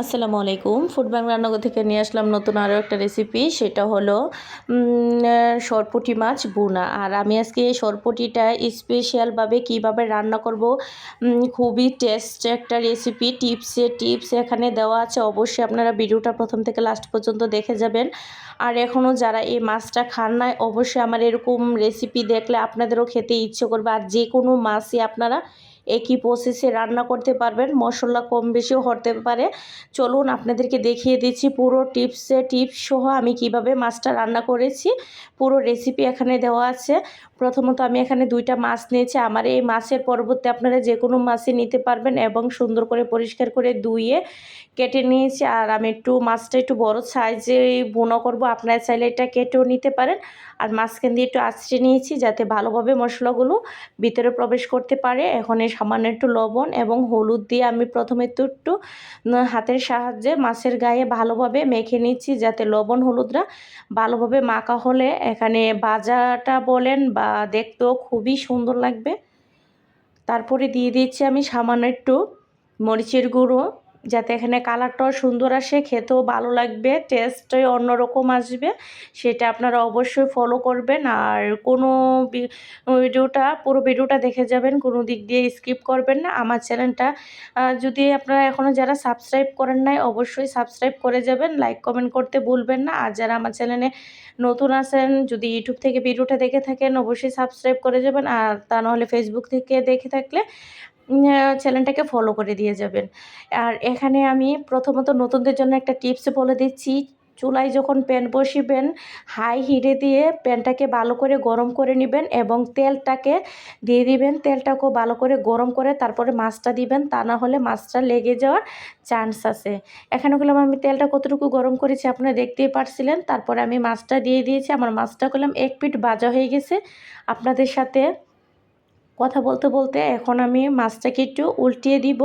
আসসালামু আলাইকুম। Food bank রান্নাঘর থেকে নিয়ে আসলাম নতুন আরও একটা রেসিপি সেটা হলো সরপুঁটি মাছ বুনা আর আমি আজকে এই সরপুঁটিটা স্পেশালভাবে কীভাবে রান্না করব খুবই টেস্ট একটা রেসিপি টিপসে টিপস এখানে দেওয়া আছে। অবশ্যই আপনারা ভিডিওটা প্রথম থেকে লাস্ট পর্যন্ত দেখে যাবেন। আর এখনও যারা এই মাছটা খান নাই, অবশ্যই আমার এরকম রেসিপি দেখলে আপনাদেরও খেতে ইচ্ছে করবে। আর যে কোনো মাছই আপনারা একই প্রসেসে রান্না করতে পারবেন। মশলা কম বেশিও হতে পারে। চলুন আপনাদেরকে দেখিয়ে দিচ্ছি পুরো টিপসে টিপস সহ আমি কীভাবে মাছটা রান্না করেছি। পুরো রেসিপি এখানে দেওয়া আছে। প্রথমত আমি এখানে দুইটা মাছ নিয়েছি। আমার এই মাছের পরবর্তী আপনারা যে কোনো মাছই নিতে পারবেন এবং সুন্দর করে পরিষ্কার করে ধুয়ে কেটে নিয়েছি। আর আমি একটু মাছটা একটু বড় সাইজে বুনো করব। আপনারা চাইলে এটা কেটেও নিতে পারেন। আর মাঝখান দিয়ে একটু আঁচড়ে নিয়েছি যাতে ভালোভাবে মশলাগুলো ভিতরে প্রবেশ করতে পারে। এখন সামান্য একটু লবণ এবং হলুদ দিয়ে আমি প্রথমে একটু একটু হাতের সাহায্যে মাছের গায়ে ভালোভাবে মেখে নিচ্ছি যাতে লবণ হলুদরা ভালোভাবে মাখা হলে এখানে বাজাটা বলেন বা দেখতেও খুবই সুন্দর লাগবে। তারপরে দিয়ে দিচ্ছি আমি সামান্য একটু মরিচের গুঁড়ো। যাতে এখানে কালারটাও সুন্দর আসে, খেতেও ভালো লাগবে টেস্টই অন্যরকম আসবে, সেটা আপনারা অবশ্যই ফলো করবেন। আর কোনো ভিডিওটা, পুরো ভিডিওটা দেখে যাবেন, কোনো দিক দিয়ে স্কিপ করবেন না। আমার চ্যানেলটা যদি আপনারা এখনও যারা সাবস্ক্রাইব করেন নাই, অবশ্যই সাবস্ক্রাইব করে যাবেন। লাইক কমেন্ট করতে ভুলবেন না। আর যারা আমার চ্যানেলে নতুন আছেন, যদি ইউটিউব থেকে ভিডিওটা দেখে থাকেন, অবশ্যই সাবস্ক্রাইব করে যাবেন। আর তা নাহলে ফেসবুক থেকে দেখে থাকলে চ্যানেলটাকে ফলো করে দিয়ে যাবেন। আর এখানে আমি প্রথমত নতুনদের জন্য একটা টিপস বলে দিচ্ছি। চুলায় যখন প্যান বসিবেন হাই হিটে দিয়ে প্যানটাকে ভালো করে গরম করে নেবেন এবং তেলটাকে দিয়ে দিবেন। তেলটাকেও ভালো করে গরম করে তারপরে মাছটা দিবেন, তা না হলে মাছটা লেগে যাওয়ার চান্স আছে। এখানে করলাম আমি তেলটা কতটুকু গরম করেছি আপনারা দেখতেই পারছিলেন। তারপরে আমি মাছটা দিয়ে দিয়েছি। আমার মাছটা করলাম এক পিঠ বাজা হয়ে গেছে। আপনাদের সাথে কথা বলতে বলতে এখন আমি মাছটাকে একটু উল্টিয়ে দিব।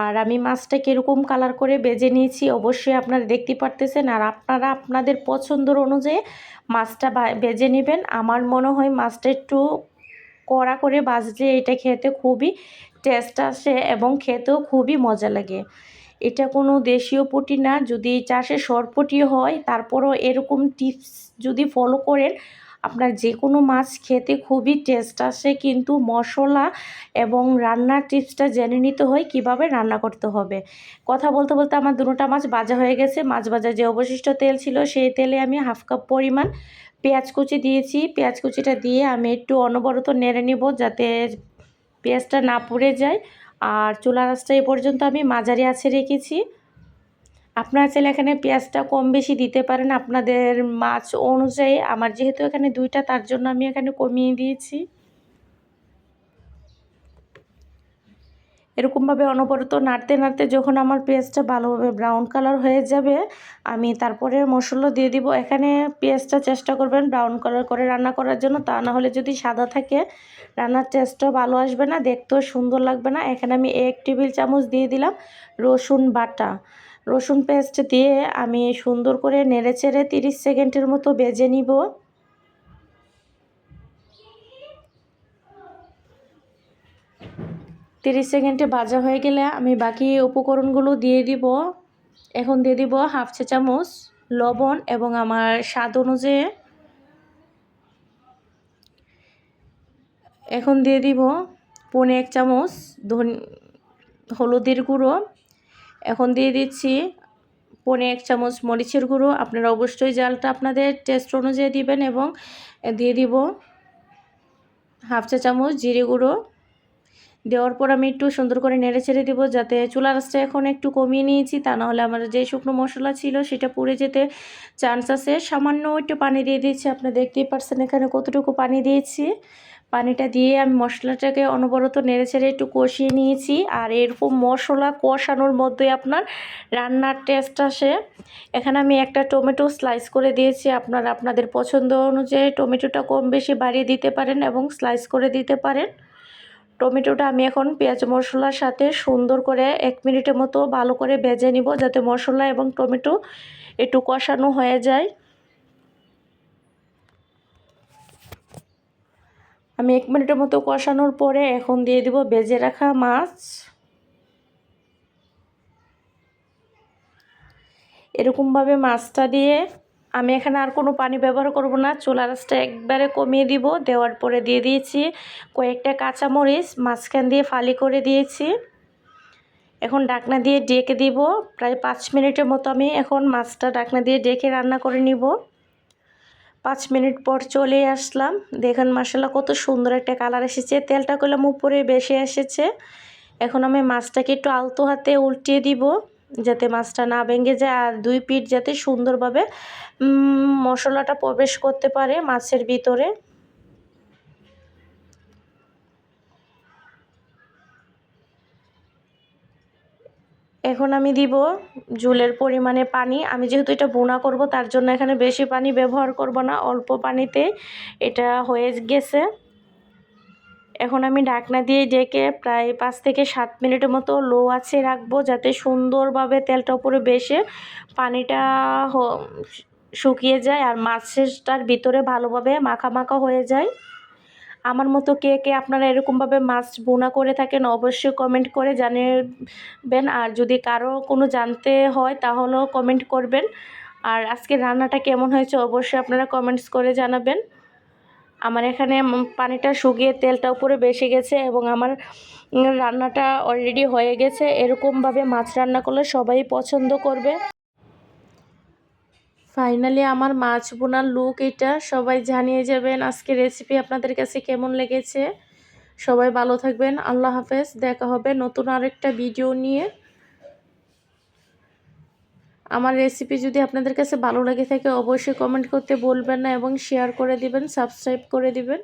আর আমি মাছটা কীরকম কালার করে বেজে নিয়েছি, অবশ্যই আপনারা দেখতে পারতেছেন। আর আপনারা আপনাদের পছন্দর অনুযায়ী মাছটা বেজে নেবেন। আমার মনে হয় মাছটা একটু কড়া করে বাজলে এটা খেতে খুবই টেস্ট আসে এবং খেতেও খুবই মজা লাগে। এটা কোনো দেশীয় পুঁটি না, যদি চাষে সরপুটি হয়, তারপরও এরকম টিপস যদি ফলো করেন আপনার যে কোনো মাছ খেতে খুবই টেস্ট আসে, কিন্তু মশলা এবং রান্নার টিপসটা জেনে নিতে হয়, কীভাবে রান্না করতে হবে। কথা বলতে বলতে আমার দুটোটা মাছ ভাজা হয়ে গেছে। মাছ ভাজার যে অবশিষ্ট তেল ছিল, সেই তেলে আমি হাফ কাপ পরিমাণ পেঁয়াজ কুচি দিয়েছি। পেঁয়াজ কুচিটা দিয়ে আমি একটু অনবরত নেড়ে নিব যাতে পেঁয়াজটা না পুড়ে যায়। আর চুলা রাসটা এ পর্যন্ত আমি মাঝারি আছে রেখেছি। আপনারা চাইলে এখানে পেঁয়াজটা কম বেশি দিতে পারেন আপনাদের মাছ অনুযায়ী আমার যেহেতু এখানে দুইটা, তার জন্য আমি এখানে কমিয়ে দিয়েছি। এরকমভাবে অনবরত নাড়তে নাড়তে যখন আমার পেঁয়াজটা ভালোভাবে ব্রাউন কালার হয়ে যাবে, আমি তারপরে মশলা দিয়ে দিব। এখানে পেঁয়াজটা চেষ্টা করবেন ব্রাউন কালার করে রান্না করার জন্য, তা না হলে যদি সাদা থাকে, রান্নার টেস্টও ভালো আসবে না, দেখতেও সুন্দর লাগবে না। এখানে আমি এক টেবিল চামচ দিয়ে দিলাম রসুন বাটা। রসুন পেস্ট দিয়ে আমি সুন্দর করে নেড়ে চেড়ে তিরিশ সেকেন্ডের মতো বেজে নিব। তিরিশ সেকেন্ডে ভাজা হয়ে গেলে আমি বাকি উপকরণগুলো দিয়ে দিব। এখন দিয়ে দিব হাফ চা চামচ লবণ এবং আমার স্বাদ অনুযায়ী। এখন দিয়ে দিব পনে এক চামচ ধন, হলুদের গুঁড়ো। এখন দিয়ে দিচ্ছি পনে এক চামচ মরিচের গুঁড়ো। আপনারা অবশ্যই জালটা আপনাদের টেস্ট অনুযায়ী দিবেন এবং দিয়ে দিব হাফ চা চামচ জিরে গুঁড়ো। দেওয়ার পর আমি একটু সুন্দর করে নেড়ে ছেড়ে দেবো যাতে চুলা রাসটা এখন একটু কমিয়ে নিয়েছি। তা নাহলে আমার যে শুকনো মশলা ছিল সেটা পুড়ে যেতে চান্স আছে। সামান্য একটু পানি দিয়ে দিয়েছি আপনারা দেখতেই পারছেন এখানে কতটুকু পানি দিয়েছি। পানিটা দিয়ে আমি মশলাটাকে অনবরত নেড়ে ছেড়ে একটু কষিয়ে নিয়েছি। আর এরকম মশলা কষানোর মধ্যে আপনার রান্নার টেস্ট আসে। এখানে আমি একটা টমেটো স্লাইস করে দিয়েছি। আপনারা আপনাদের পছন্দ অনুযায়ী টমেটোটা কম বেশি বাড়িয়ে দিতে পারেন এবং স্লাইস করে দিতে পারেন। টমেটোটা আমি এখন পেঁয়াজ মশলার সাথে সুন্দর করে এক মিনিটের মতো ভালো করে ভেজে নিব যাতে মশলা এবং টমেটো একটু কষানো হয়ে যায়। আমি এক মিনিটের মতো কষানোর পরে এখন দিয়ে দিব ভেজে রাখা মাছ। এরকমভাবে মাছটা দিয়ে আমি এখানে আর কোনো পানি ব্যবহার করব না। চুলা রাসটা একবারে কমিয়ে দিব, দেওয়ার পরে দিয়ে দিয়েছি কয়েকটা কাঁচামরিচ, মাঝখান দিয়ে ফালি করে দিয়েছি। এখন ডাকনা দিয়ে ডেকে দিব, প্রায় পাঁচ মিনিটের মতো আমি এখন মাছটা ডাকনা দিয়ে ডেকে রান্না করে নিব। পাঁচ মিনিট পর চলে আসলাম। দেখেন মশলা কত সুন্দর একটা কালার এসেছে। তেলটা করলাম উপরে বেশি এসেছে। এখন আমি মাছটাকে একটু আলতো হাতে উল্টিয়ে দিব। যাতে মাছটা না ভেঙে যায় আর দুই পিঠ যাতে সুন্দরভাবে মশলাটা প্রবেশ করতে পারে মাছের ভিতরে। এখন আমি দিব জুলের পরিমাণে পানি। আমি যেহেতু এটা বোনা করব, তার জন্য এখানে বেশি পানি ব্যবহার করব না, অল্প পানিতে। এটা হয়ে গেছে। এখন আমি ঢাকনা দিয়ে ডেকে প্রায় পাঁচ থেকে সাত মিনিটের মতো লো আছে রাখব যাতে সুন্দরভাবে তেলটা উপরে বেশে পানিটা শুকিয়ে যায় আর মাছটার ভিতরে ভালোভাবে মাখা মাখা হয়ে যায়। আমার মতো কে কে আপনারা এরকমভাবে মাছ বোনা করে থাকেন অবশ্যই কমেন্ট করে জানাবেন। আর যদি কারও কোনো জানতে হয় তাহলেও কমেন্ট করবেন। আর আজকে রান্নাটা কেমন হয়েছে অবশ্যই আপনারা কমেন্টস করে জানাবেন। আমার এখানে পানিটা শুকিয়ে তেলটা উপরে বেশি গেছে এবং আমার রান্নাটা অলরেডি হয়ে গেছে। এরকমভাবে মাছ রান্না করলে সবাই পছন্দ করবে। ফাইনালি আমার মাছ বোনার লুক এটা। সবাই জানিয়ে যাবেন আজকে রেসিপি আপনাদের কাছে কেমন লেগেছে। সবাই ভালো থাকবেন। আল্লাহ হাফেজ। দেখা হবে নতুন আরেকটা ভিডিও নিয়ে। আমার রেসিপি যদি আপনাদের কাছে ভালো লাগে থাকে, অবশ্যই কমেন্ট করতে বলবেন না এবং শেয়ার করে দিবেন সাবস্ক্রাইব করে দিবেন।